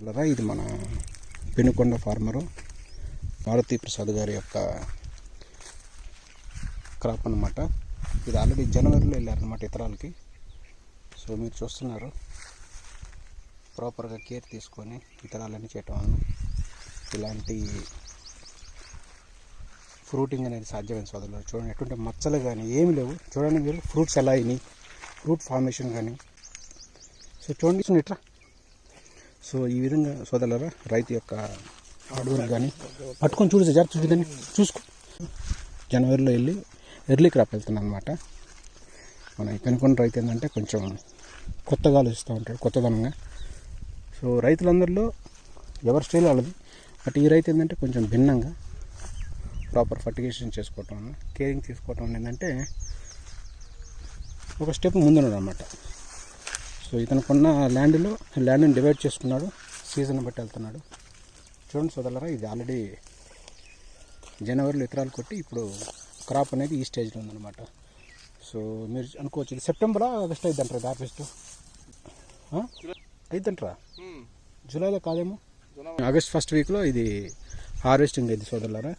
మిత్రులారా, ఇది మన పెనుకొండ ఫార్మరు. మారుతి ప్రసాద్ గారి యొక్క క్రాప్ అన్నమాట. ఇది ఆల్రెడీ జనవరిలో వెళ్ళారనమాట ఇతరాలకి. సో మీరు చూస్తున్నారు. ప్రాపర్గా కేర్ తీసుకొని ఇతరాలన్నీ చేయటం వలన ఇలాంటి ఫ్రూటింగ్ అనేది సాధ్యమైన సోదరులు చూడండి ఎటువంటి మచ్చలు కానీ ఏమి లేవు. చూడండి మీరు ఫ్రూట్స్ ఎలా అయినాయి? ఫ్రూట్ ఫార్మేషన్ కానీ సో చూడండి చూడండి ఇట్లా సో ఈ విధంగా సోదరులరా రైతు యొక్క హార్డ్ కానీ పట్టుకొని చూడు జాగ్రత్త చూడండి చూసుకో. జనవరిలో వెళ్ళి ఎర్లీ క్రాప్ వెళ్తున్నాను అనమాట మన ఈ రైతు ఏంటంటే కొంచెం కొత్తగా ఆలోచిస్తూ ఉంటాడు కొత్తదనంగా. సో రైతులందరిలో ఎవరి స్టైల్ వాళ్ళది. బట్ ఈ రైతు ఏంటంటే కొంచెం భిన్నంగా ప్రాపర్ ఫర్టిగేషన్ చేసుకోవటం కేరింగ్ తీసుకోవటం ఏంటంటే ఒక స్టెప్ ముందున్నాడు అనమాట సో ఇతనుకున్న ల్యాండ్లో ల్యాండ్ని డివైడ్ చేసుకున్నాడు సీజన్ బట్టి వెళ్తున్నాడు. చూడండి సోదరులరా ఇది ఆల్రెడీ జనవరిలో ఇతరాలు కొట్టి ఇప్పుడు క్రాప్ అనేది ఈ స్టేజ్లో ఉందన్నమాట. సో మీరు అనుకోవచ్చు ఇది సెప్టెంబరా ఆగస్ట్ అయితే అంటారు హార్వెస్ట్ అయిద్దంటారా? జూలైలో కాదేమో? ఆగస్ట్ ఫస్ట్ వీక్లో ఇది హార్వెస్టింగ్ అయింది సోదరులారా.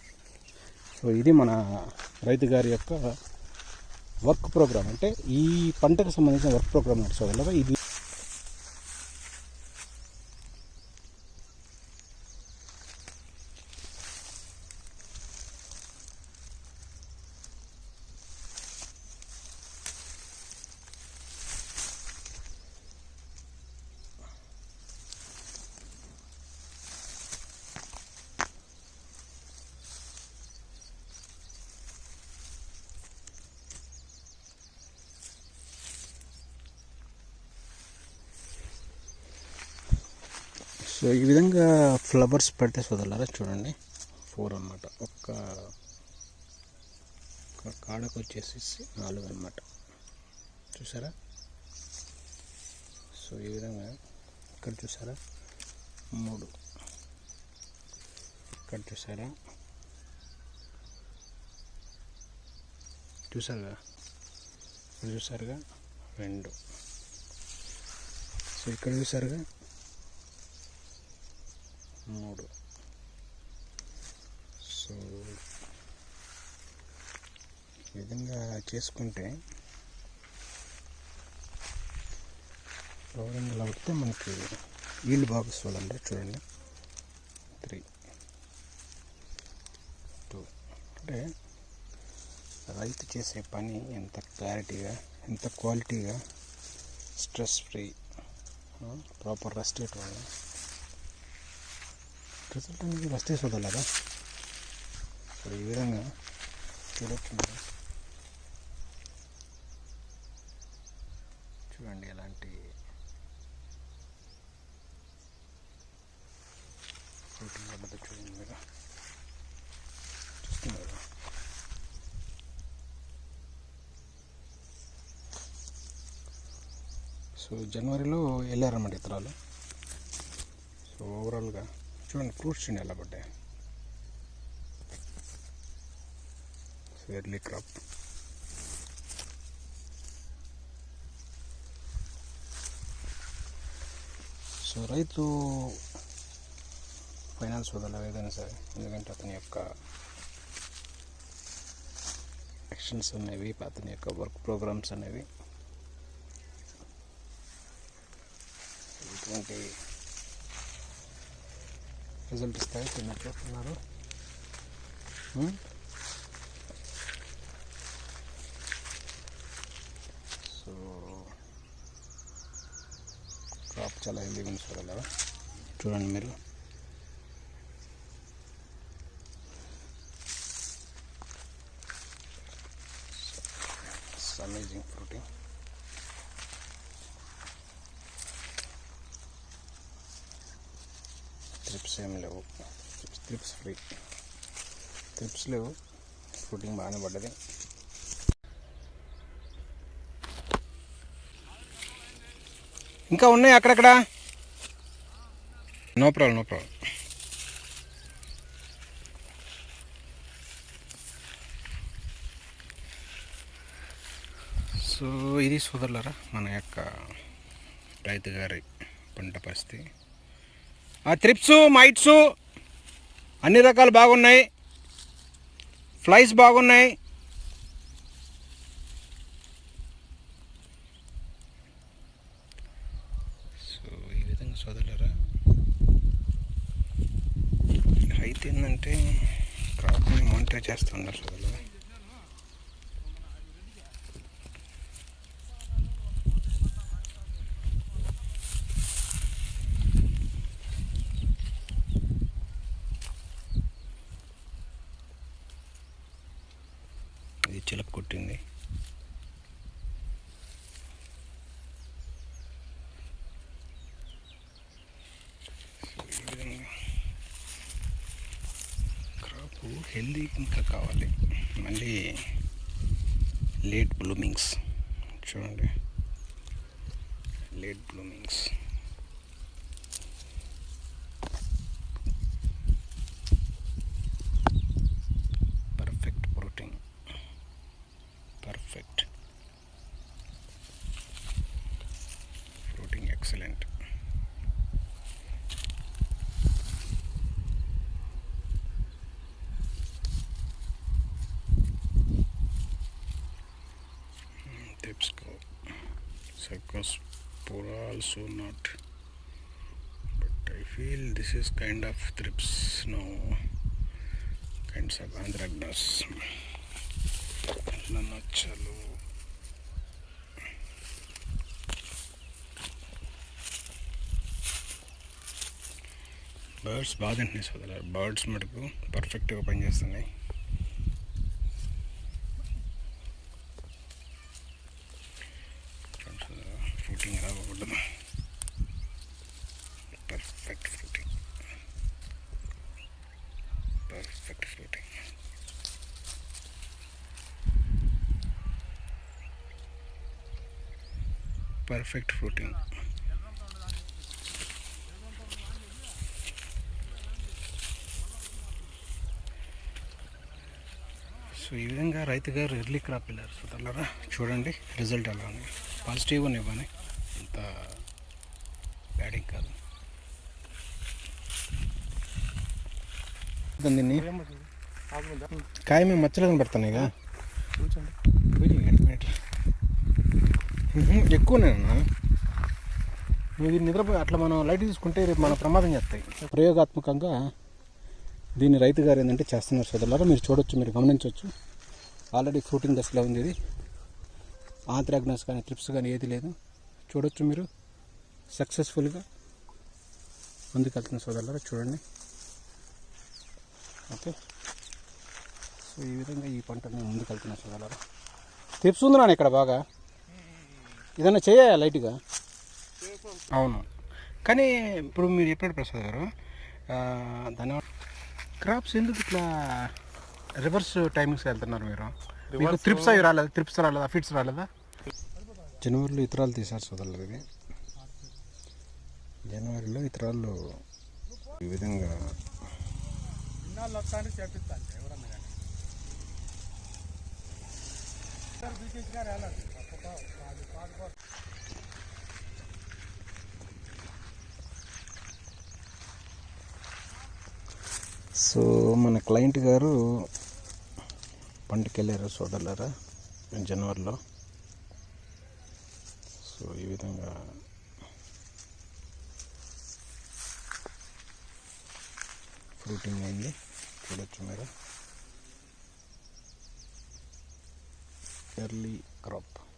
సో ఇది మన రైతు గారి యొక్క వర్క్ ప్రోగ్రామ్. అంటే ఈ పంటకు సంబంధించిన వర్క్ ప్రోగ్రామ్ అంటే సోదరులారా ఇది సో ఈ విధంగా ఫ్లవర్స్ పెడితే సోదరులారా చూడండి. ఫోర్ అన్నమాట. ఒక్క ఒక కాడకు వచ్చేసి నాలుగు అన్నమాట. చూసారా? సో ఈ విధంగా ఇక్కడ చూసారా? మూడు. ఇక్కడ చూసారా? చూసారుగా ఇక్కడ చూసారుగా? రెండు. సో ఇక్కడ చూసారుగా? మూడు. సో ఈ విధంగా చేసుకుంటే ఫ్లవరింగ్ ఇలా వస్తే మనకి ఈల్డ్ బాగా వస్తుందండి చూడండి. త్రీ. టూ. అంటే రైతు చేసే పని ఎంత క్లారిటీగా ఎంత క్వాలిటీగా స్ట్రెస్ ఫ్రీ ప్రాపర్ రెస్ట్ ఇవ్వాలి రిజల్ట్ అనేది వస్తే చూడాలరా ఇప్పుడు ఈ విధంగా చూడొచ్చు మీరు చూడండి ఎలాంటి ఫ్రూటింగ్ పడ్డదో చూడండి మీరు. చూస్తున్నారు సో జనవరిలో వెళ్ళారన్నమాట ఇతరాలు. సో ఓవరాల్గా చూడండి ఫ్రూట్స్ చూడండి ఎలా పడ్డాయి ఎర్లీ క్రాప్ సో రైతు ఫైనాన్స్ వదల ఏదైనా సరే ఎందుకంటే అతని యొక్క యాక్షన్స్ అనేవి అతని యొక్క వర్క్ ప్రోగ్రామ్స్ అనేవి ఇటువంటి రిజల్ట్ ఇస్తాయి తిన్నట్లున్నారు సో క్రాప్ చాలా హెల్దీగా ఉంది చూడాలి చూడండి మీరు అమేజింగ్ ఫ్రూటింగ్ ట్రిప్స్ ఏం లేవు. ట్రిప్స్ ఫ్రీ ట్రిప్స్ లేవు. షూటింగ్ బాగానే పడ్డది. ఇంకా ఉన్నాయి అక్కడక్కడ? No problem no problem so ఇది సోదరులరా మన యొక్క రైతు గారి పంట పరిస్థితి. త్రిప్స్ మైట్స్ అన్ని రకాలు బాగున్నాయి. ఫ్లైస్ బాగున్నాయి. సో ఈ విధంగా సోదరులరా అయితే ఏంటంటే క్రాప్ని మానిటర్ చేస్తున్నారు సోదరులరా ఇది చిలక కొట్టింది ఈ విధంగా క్రాప్ హెల్దీ ఇంకా కావాలి. మళ్ళీ లేట్ బ్లూమింగ్స్. చూడండి. Late bloomings perfect protein perfect fruiting excellent తెప్సుకో cercospora also not but I feel this is kind of thrips no kinds of anthracnose నచ్చలు birds బాగా తింటున్నాయి సోదరు బర్డ్స్ మటుకు పర్ఫెక్ట్గా పనిచేస్తున్నాయి ఫ్రూటింగ్ రాకూడదు perfect fruiting perfect fruiting perfect fruiting so ఈ విధంగా రైతు గారు ఎర్లీ క్రాప్ వెళ్ళారు. సో తల్లరా చూడండి రిజల్ట్ ఎలా ఉంది. పాజిటివ్ ఉన్నాయి బాగానే అంత బ్యాడింగ్ కాదు. దీన్ని కాయ మేము మచ్చలు కనబడుతున్నాయి కదా ఎక్కువనేనా? ఇది నిద్రపోయి అట్లా మనం లైట్ తీసుకుంటే రేపు మన ప్రమాదం చేస్తాయి. ప్రయోగాత్మకంగా దీన్ని రైతు గారు ఏంటంటే చేస్తున్నారు సోదరులారా మీరు చూడొచ్చు మీరు గమనించవచ్చు ఆల్రెడీ ఫ్రూటింగ్ దశలో ఉంది ఇది. ఆంత్రాగ్నస్ కానీ ట్రిప్స్ కానీ ఏది లేదు. చూడొచ్చు మీరు. సక్సెస్ఫుల్గా ముందుకెళ్తున్న సోదరులారా చూడండి. ఓకే. సో ఈ విధంగా ఈ పంటని ముందుకెళ్తున్న సోదరులారా. ట్రిప్స్ ఉంది నాన్న ఇక్కడ బాగా. ఏదైనా చేయాలి లైట్గా? అవును. కానీ ఇప్పుడు మీరు చెప్పాడు ప్రసాద్ గారు ఆ, ధన్యవాదాలు క్రాప్స్ ఎందుకు ఇట్లా రివర్స్ టైమింగ్స్ వెళ్తున్నారు మీరు? మీకు త్రిప్స్ అవి రాలేదా? త్రిప్స్ రాలేదా? ఫిట్స్ రాలేదా? జనవరిలో ఇతరాలు తీశారు సోదరులు ఇది. జనవరిలో ఇతరాలు ఈ విధంగా సో మన క్లయింట్ గారు పంటకి వెళ్ళారు జనవరిలో. సో ఈ విధంగా ఫ్రూటింగ్ అయింది. చూడొచ్చు మీరు. Early crop